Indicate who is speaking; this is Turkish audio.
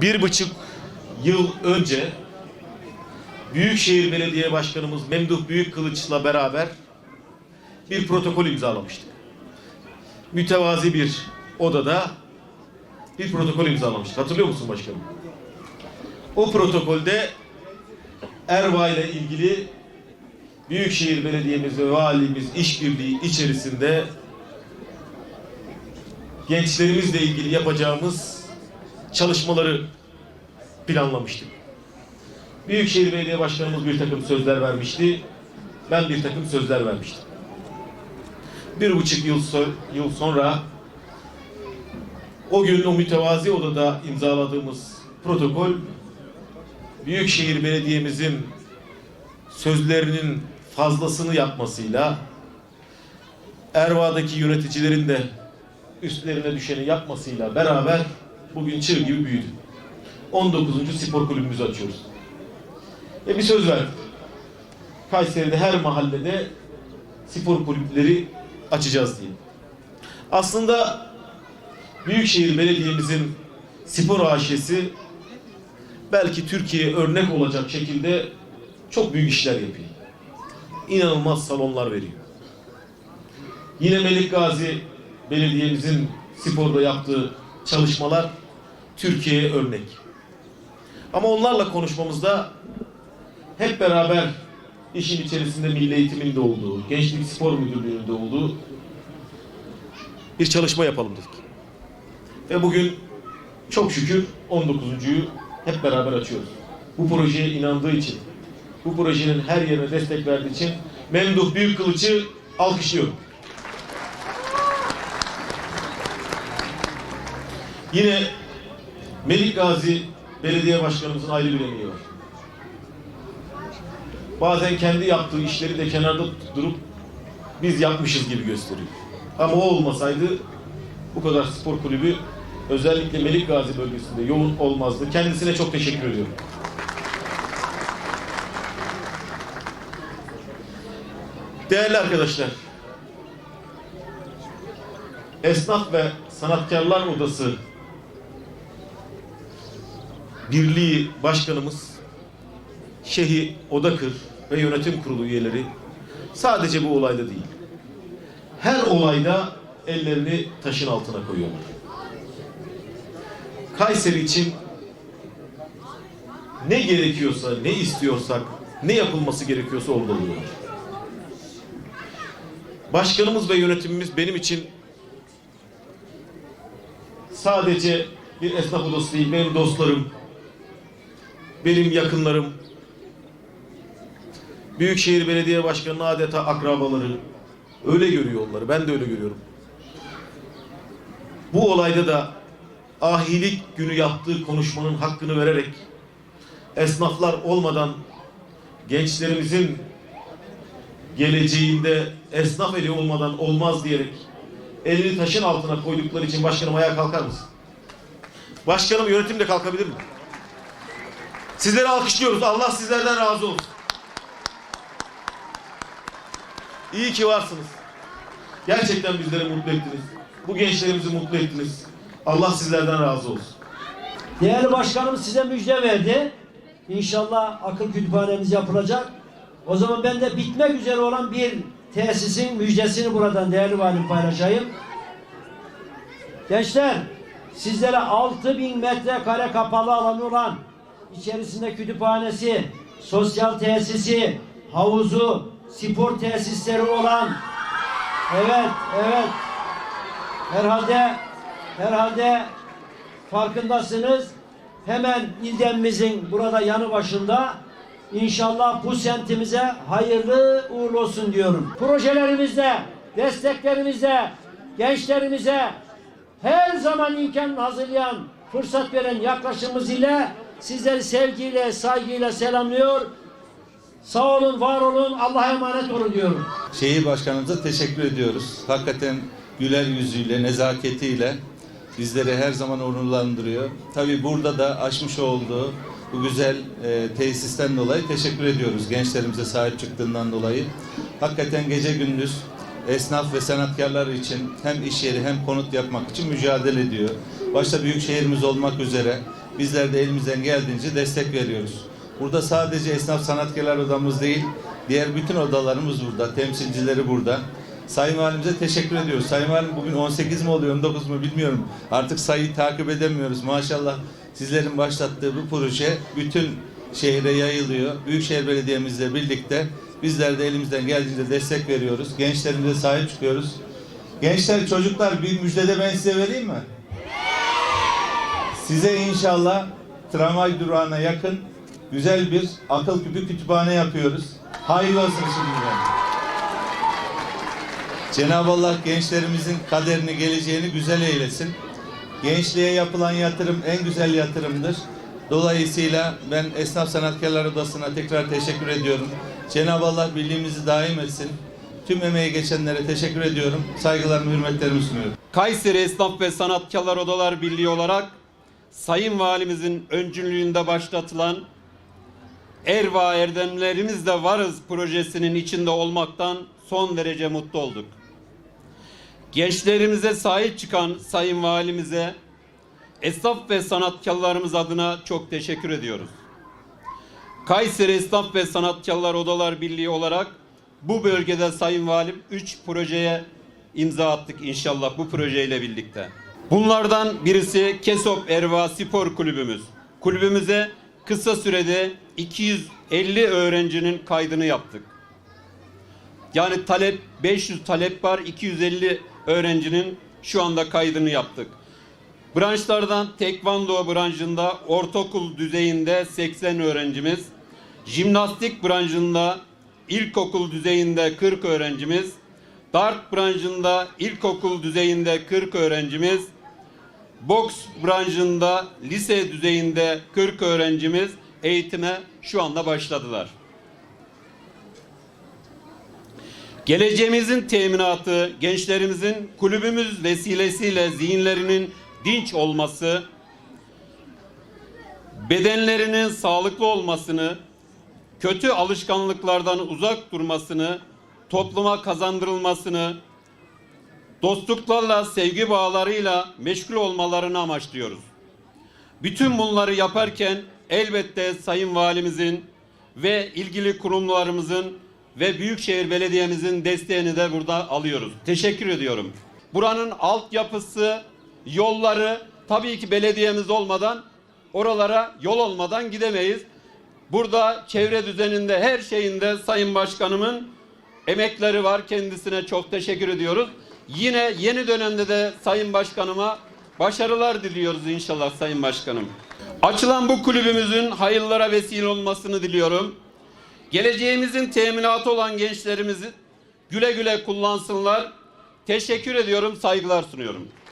Speaker 1: bir buçuk yıl önce Büyükşehir Belediye Başkanımız Memduh Büyükkılıç'la beraber bir protokol imzalamıştık. Mütevazi bir odada bir protokol imzalamıştık. Hatırlıyor musun başkanım? O protokolde Erva ile ilgili Büyükşehir Belediye'miz ve valimiz işbirliği içerisinde gençlerimizle ilgili yapacağımız çalışmaları planlamıştık. Büyükşehir Belediye Başkanımız bir takım sözler vermişti. Ben bir takım sözler vermiştim. Bir buçuk yıl, so- yıl sonra o gün o mütevazi odada imzaladığımız protokol Büyükşehir Belediye'mizin sözlerinin fazlasını yapmasıyla Erva'daki yöneticilerin de üstlerine düşeni yapmasıyla beraber bugün çığ gibi büyüdü. 19. spor kulübümüzü açıyoruz. Ve bir söz verdik. Kayseri'de her mahallede spor kulüpleri açacağız diye. Aslında Büyükşehir Belediye'mizin spor AŞ'si belki Türkiye'ye örnek olacak şekilde çok büyük işler yapıyor. İnanılmaz salonlar veriyor. Yine Melik Gazi Belediye'mizin sporda yaptığı çalışmalar Türkiye'ye örnek. Ama onlarla konuşmamızda hep beraber işin içerisinde Milli Eğitim'in de olduğu, Gençlik Spor Müdürlüğü'nün de olduğu bir çalışma yapalım dedik. Ve bugün çok şükür 19.yu hep beraber açıyoruz. Bu projeye inandığı için, bu projenin her yerine destek verdiği için Memduh Büyükkılıç'ı alkışlıyorum. Yine Melik Gazi Belediye Başkanımızın ayrı bir emeği var. Bazen kendi yaptığı işleri de kenarda durup biz yapmışız gibi gösteriyor. Ama o olmasaydı bu kadar spor kulübü özellikle Melik Gazi bölgesinde yoğun olmazdı. Kendisine çok teşekkür ediyorum. Değerli arkadaşlar, Esnaf ve Sanatkarlar Odası Birliği Başkanımız Şehi Odakır ve yönetim kurulu üyeleri sadece bu olayda değil. Her olayda ellerini taşın altına koyuyorlar. Kayseri için ne gerekiyorsa, ne istiyorsak, ne yapılması gerekiyorsa orada oluyorlar. Başkanımız ve yönetimimiz benim için sadece bir esnaf odası değil, benim dostlarım, benim yakınlarım, Büyükşehir Belediye Başkanı'nın adeta akrabaları öyle görüyor onları. Ben de öyle görüyorum. Bu olayda da ahilik günü yaptığı konuşmanın hakkını vererek esnaflar olmadan gençlerimizin geleceğinde esnaf eli olmadan olmaz diyerek elini taşın altına koydukları için başkanım ayağa kalkar mısın? Başkanım yönetim de kalkabilir mi? Sizleri alkışlıyoruz. Allah sizlerden razı olsun. İyi ki varsınız. Gerçekten bizleri mutlu ettiniz. Bu gençlerimizi mutlu ettiniz. Allah sizlerden razı olsun.
Speaker 2: Değerli başkanımız size müjde verdi. İnşallah akıl kütüphanemiz yapılacak. O zaman ben de bitmek üzere olan bir tesisin müjdesini buradan değerli valim paylaşayım. Gençler, sizlere 6000 metrekare kapalı alanı olan, içerisinde kütüphanesi, sosyal tesisi, havuzu, spor tesisleri olan, evet, evet, herhalde, herhalde farkındasınız. Hemen ildemimizin burada yanı başında inşallah bu semtimize hayırlı uğurlu olsun diyorum. Projelerimizde, desteklerimizde, gençlerimize her zaman imkan hazırlayan, fırsat veren yaklaşımımız ile sizleri sevgiyle, saygıyla selamlıyor. Sağ olun, var olun, Allah'a emanet olun diyorum.
Speaker 3: Şehir başkanımıza teşekkür ediyoruz. Hakikaten güler yüzüyle, nezaketiyle bizleri her zaman onurlandırıyor. Tabii burada da açmış olduğu bu güzel e, tesisten dolayı teşekkür ediyoruz. Gençlerimize sahip çıktığından dolayı. Hakikaten gece gündüz esnaf ve sanatkarlar için hem iş yeri hem konut yapmak için mücadele ediyor. Başta büyük şehrimiz olmak üzere bizler de elimizden geldiğince destek veriyoruz. Burada sadece esnaf sanatkarlar odamız değil, diğer bütün odalarımız burada, temsilcileri burada. Sayın Valimize teşekkür ediyoruz. Sayın Valim bugün 18 mi oluyor, 19 mu bilmiyorum. Artık sayıyı takip edemiyoruz. Maşallah sizlerin başlattığı bu proje bütün şehre yayılıyor. Büyükşehir Belediye'mizle birlikte bizler de elimizden geldiğince destek veriyoruz. Gençlerimize sahip çıkıyoruz. Gençler, çocuklar bir müjdede ben size vereyim mi? Size inşallah tramvay durağına yakın güzel bir akıl küpü kütüphane yapıyoruz. Hayırlı olsun şimdiden. Cenab-ı Allah gençlerimizin kaderini, geleceğini güzel eylesin. Gençliğe yapılan yatırım en güzel yatırımdır. Dolayısıyla ben Esnaf Sanatkarlar Odası'na tekrar teşekkür ediyorum. Cenab-ı Allah birliğimizi daim etsin. Tüm emeği geçenlere teşekkür ediyorum. Saygılarımı, hürmetlerimi sunuyorum.
Speaker 4: Kayseri Esnaf ve Sanatkarlar Odalar Birliği olarak Sayın Valimizin öncülüğünde başlatılan Erva Erdemlerimiz de Varız projesinin içinde olmaktan son derece mutlu olduk. Gençlerimize sahip çıkan Sayın Valimize esnaf ve sanatkarlarımız adına çok teşekkür ediyoruz. Kayseri Esnaf ve Sanatkarlar Odalar Birliği olarak bu bölgede Sayın Valim 3 projeye imza attık inşallah bu projeyle birlikte. Bunlardan birisi Kesop Erva Spor Kulübümüz. Kulübümüze kısa sürede 250 öğrencinin kaydını yaptık. Yani talep 500 talep var 250 öğrencinin şu anda kaydını yaptık. Branşlardan tekvando branşında ortaokul düzeyinde 80 öğrencimiz, jimnastik branşında ilkokul düzeyinde 40 öğrencimiz, dart branşında ilkokul düzeyinde 40 öğrencimiz, boks branşında lise düzeyinde 40 öğrencimiz eğitime şu anda başladılar. Geleceğimizin teminatı, gençlerimizin kulübümüz vesilesiyle zihinlerinin dinç olması, bedenlerinin sağlıklı olmasını, kötü alışkanlıklardan uzak durmasını, topluma kazandırılmasını, dostluklarla, sevgi bağlarıyla meşgul olmalarını amaçlıyoruz. Bütün bunları yaparken elbette Sayın Valimizin ve ilgili kurumlarımızın ve Büyükşehir Belediye'mizin desteğini de burada alıyoruz. Teşekkür ediyorum. Buranın altyapısı, yolları tabii ki belediyemiz olmadan oralara yol olmadan gidemeyiz. Burada çevre düzeninde her şeyinde Sayın Başkanımın emekleri var. Kendisine çok teşekkür ediyoruz. Yine yeni dönemde de Sayın Başkanıma başarılar diliyoruz inşallah Sayın Başkanım. Açılan bu kulübümüzün hayırlara vesile olmasını diliyorum. Geleceğimizin teminatı olan gençlerimizi güle güle kullansınlar. Teşekkür ediyorum, saygılar sunuyorum.